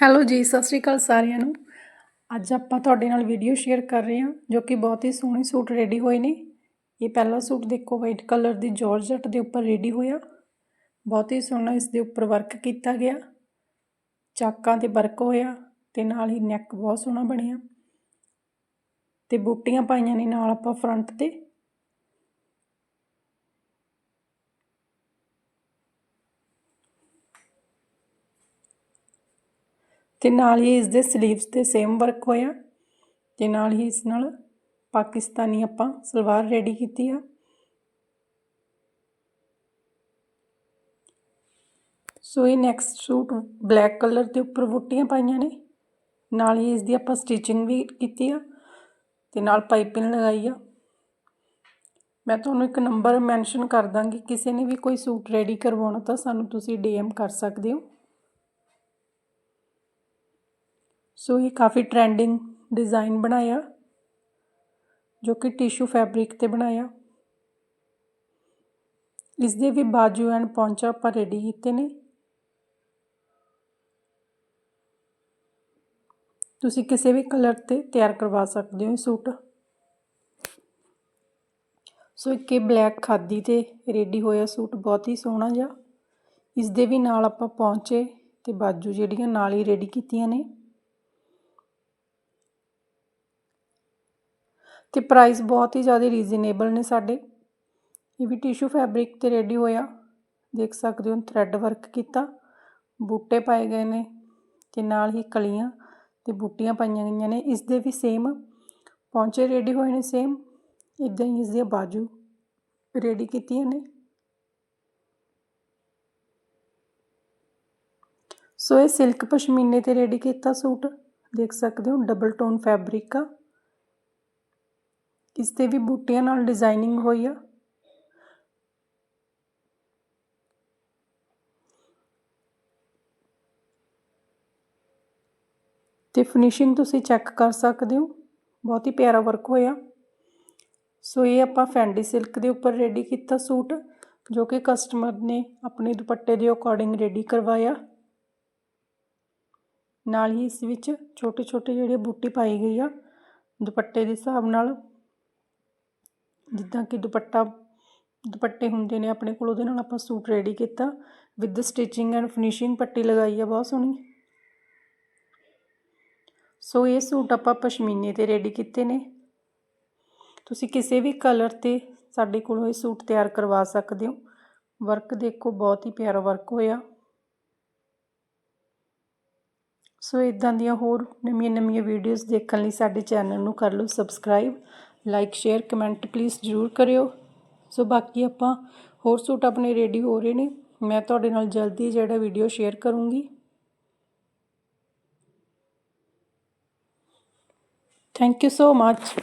Hello ਜੀ, ਸਤਿ ਸ਼੍ਰੀ ਅਕਾਲ ਸਾਰਿਆਂ ਨੂੰ। ਅੱਜ ਆਪਾਂ ਤੁਹਾਡੇ ਨਾਲ ਵੀਡੀਓ ਸ਼ੇਅਰ ਕਰ ਰਹੇ ਹਾਂ, ਜੋ ਕਿ ਬਹੁਤ ਹੀ ਸੋਹਣੇ ਸੂਟ ਰੈਡੀ ਹੋਏ ਨੇ। ਇਹ ਪਹਿਲਾ ਸੂਟ ਦੇਖੋ ਵਾਈਟ ਕਲਰ ਦੀ ਜਾਰਜਟ ਦੇ ਉੱਪਰ ਰੈਡੀ ਹੋਇਆ। ਬਹੁਤ ਹੀ ਸੋਹਣਾ ਇਸ ਦੇ ਉੱਪਰ ਵਰਕ ਕੀਤਾ ਗਿਆ। ਚਾਕਾਂ ਤੇ ਵਰਕ ਹੋਇਆ ਤੇ ਨਾਲ ਹੀ ਨੈਕ ਬਹੁਤ ਸੋਹਣਾ ਬਣਿਆ। ਤੇ ਬੂਟੀਆਂ ਪਾਈਆਂ ਨੇ ਨਾਲ ਆਪਾਂ ਫਰੰਟ ਤੇ। ਤੇ ਨਾਲ ਹੀ ਇਸ ਦੇ 슬ੀਵਸ ਤੇ ਸੇਮ ਵਰਕ ਹੋਇਆ। ਤੇ ਨਾਲ ਹੀ ਇਸ ਨਾਲ ਪਾਕਿਸਤਾਨੀ ਆਪਾਂ ਸਲਵਾਰ ਰੈਡੀ ਕੀਤੀ ਆ। ਸੋ ਇਹ ਨੈਕਸਟ ਸੂਟ ਬਲੈਕ ਕਲਰ ਦੇ ਉੱਪਰ ਬੁੱਟੀਆਂ ਪਾਈਆਂ ਨੇ। ਨਾਲ ਹੀ ਇਸ ਦੀ ਆਪਾਂ ਸਟਿਚਿੰਗ ਵੀ ਕੀਤੀ ਆ ਤੇ ਨਾਲ ਪਾਈਪਿੰਗ ਲਗਾਈ ਆ। ਮੈਂ ਤੁਹਾਨੂੰ ਇੱਕ ਨੰਬਰ ਮੈਂਸ਼ਨ ਕਰ ਦਾਂਗੀ। ਕਿਸੇ ਨੇ ਵੀ ਕੋਈ ਸੂਟ ਰੈਡੀ ਕਰਵਾਉਣਾ ਤਾਂ ਸਾਨੂੰ ਤੁਸੀਂ ਡੀਐਮ ਕਰ ਸਕਦੇ ਹੋ। ਸੋ ਇਹ ਕਾਫੀ ਟ੍ਰੈਂਡਿੰਗ ਡਿਜ਼ਾਈਨ ਬਣਾਇਆ, ਜੋ ਕਿ ਟਿਸ਼ੂ ਫੈਬਰਿਕ ਤੇ ਬਣਾਇਆ। ਇਸ ਦੇ ਵੀ ਬਾਜੂ ਐਂਡ ਪੌਂਚਾ ਆਪਾਂ ਰੈਡੀ ਕੀਤੇ ਨੇ। ਤੁਸੀਂ ਕਿਸੇ ਵੀ ਕਲਰ ਤੇ ਤਿਆਰ ਕਰਵਾ ਸਕਦੇ ਹੋ ਇਹ ਸੂਟ। ਸੋ ਇੱਕ ਇਹ ਬਲੈਕ ਖਾਦੀ ਤੇ ਰੈਡੀ ਹੋਇਆ ਸੂਟ ਬਹੁਤ ਹੀ ਸੋਹਣਾ ਜਿਹਾ। ਇਸ ਦੇ ਵੀ ਨਾਲ ਆਪਾਂ ਪੌਂਚੇ ਤੇ ਬਾਜੂ ਜਿਹੜੀਆਂ ਨਾਲ ਹੀ ਰੈਡੀ ਕੀਤੀਆਂ ਨੇ। ਅਤੇ ਪ੍ਰਾਈਸ ਬਹੁਤ ਹੀ ਜ਼ਿਆਦਾ ਰੀਜ਼ਨੇਬਲ ਨੇ ਸਾਡੇ। ਇਹ ਵੀ ਟਿਸ਼ੂ ਫੈਬਰਿਕ ਤੇ ਰੈਡੀ ਹੋਇਆ। ਦੇਖ ਸਕਦੇ ਹੋ ਥਰੈਡ ਵਰਕ ਕੀਤਾ। ਬੂਟੇ ਪਾਏ ਗਏ ਨੇ ਤੇ ਨਾਲ ਹੀ ਕਲੀਆਂ ਤੇ ਬੂਟੀਆਂ ਪਾਈਆਂ ਗਈਆਂ ਨੇ। ਇਸ ਦੇ ਵੀ ਸੇਮ ਪੌਂਚੇ ਰੈਡੀ ਹੋਏ ਨੇ ਸੇਮ ਇਦਾਂ ਹੀ ਇਸ ਦੀਆਂ ਬਾਜੂ ਰੈਡੀ ਕੀਤੀਆਂ ਨੇ। ਸੋ ਇਹ ਸਿਲਕ ਪਸ਼ਮੀਨੇ ਤੇ ਰੈਡੀ ਕੀਤਾ ਸੂਟ। ਦੇਖ ਸਕਦੇ ਹੋ ਡਬਲ ਟੋਨ ਫੈਬਰਿਕ ਆ। ਇਸ ਤੇ ਵੀ ਬੂਟਿਆਂ ਨਾਲ ਡਿਜ਼ਾਈਨਿੰਗ ਹੋਈ ਆ। ਤੇ ਫਿਨਿਸ਼ਿੰਗ ਤੁਸੀਂ ਚੈੱਕ ਕਰ ਸਕਦੇ ਹੋ। ਬਹੁਤ ਹੀ ਪਿਆਰਾ ਵਰਕ ਹੋਇਆ। ਸੋ ਇਹ ਆਪਾਂ ਫੈਂਡੀ ਸਿਲਕ ਦੇ ਉੱਪਰ ਰੈਡੀ ਕੀਤਾ ਸੂਟ, ਜੋ ਕਿ ਕਸਟਮਰ ਨੇ ਆਪਣੇ ਦੁਪੱਟੇ ਦੇ ਅਕੋਰਡਿੰਗ ਰੈਡੀ ਕਰਵਾਇਆ। ਨਾਲ ਹੀ ਇਸ ਵਿੱਚ ਛੋਟੇ ਛੋਟੇ ਜਿਹੜੇ ਬੂਟੀ ਪਾਈ ਗਈ ਆ, ਦੁਪੱਟੇ ਦੇ ਹਿਸਾਬ ਨਾਲ ਜਿੱਦਾਂ ਕਿ ਦੁਪੱਟਾ, ਦੁਪੱਟੇ ਹੁੰਦੇ ਨੇ ਆਪਣੇ ਕੋਲ, ਉਹਦੇ ਨਾਲ ਆਪਾਂ ਸੂਟ ਰੈਡੀ ਕੀਤਾ ਵਿਦ ਸਟਿਚਿੰਗ ਐਂਡ ਫਿਨਿਸ਼ਿੰਗ ਪੱਟੀ ਲਗਾਈ ਆ, ਬਹੁਤ ਸੋਹਣੀ। ਸੋ ਇਹ ਸੂਟ ਆਪਾਂ ਪਸ਼ਮੀਨੇ ਤੇ ਰੈਡੀ ਕੀਤੇ ਨੇ। ਤੁਸੀਂ ਕਿਸੇ ਵੀ ਕਲਰ ਤੇ ਸਾਡੇ ਕੋਲੋਂ ਇਹ ਸੂਟ ਤਿਆਰ ਕਰਵਾ ਸਕਦੇ ਹੋ। ਵਰਕ ਦੇਖੋ, ਬਹੁਤ ਹੀ ਪਿਆਰਾ ਵਰਕ ਹੋਇਆ। ਸੋ ਇਦਾਂ ਦੀਆਂ ਹੋਰ ਨਵੀਆਂ ਨਵੀਆਂ ਵੀਡੀਓਜ਼ ਦੇਖਣ ਲਈ ਸਾਡੇ ਚੈਨਲ ਨੂੰ ਕਰ ਲਓ subscribe like, share, comment please ਜ਼ਰੂਰ ਕਰਿਓ। ਸੋ ਬਾਕੀ ਆਪਾਂ ਹੋਰ ਸੂਟ ਆਪਣੇ ਰੈਡੀ ਹੋ ਰਹੇ ਨੇ। ਮੈਂ ਤੁਹਾਡੇ ਨਾਲ ਜਲਦੀ ਜਿਹੜਾ ਵੀਡੀਓ ਸ਼ੇਅਰ ਕਰੂੰਗੀ। Thank you so much